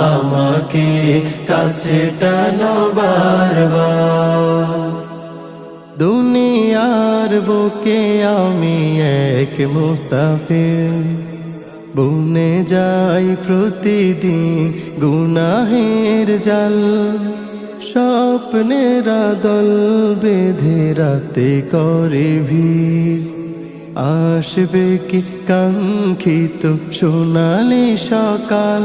আমাকে কাছে টানো বারবার। দুনিয়ার বুকে আমি এক মুসাফির। বুনে যাই প্রতিদিন গুনাহের জাল। স্বপ্নের দল বেঁধে রাতে করে ভিড়। আসবে কি কাঙ্ক্ষিত সোনালি সকাল?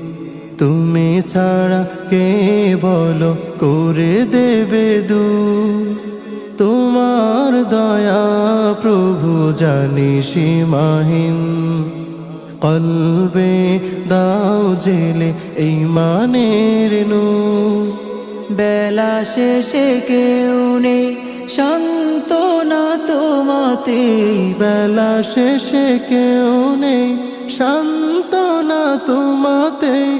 ছাড়া কে বলো করে দেবে দু তোমার দয়া প্রভু জানি সীমাহীন। কলবে দাও জেলে এই মানের নূর। বেলা শেষে কেউ নেই সান্ত্বনা তোমাতে। বেলা শেষে কেউ নেই শান্তনা তোমাতে।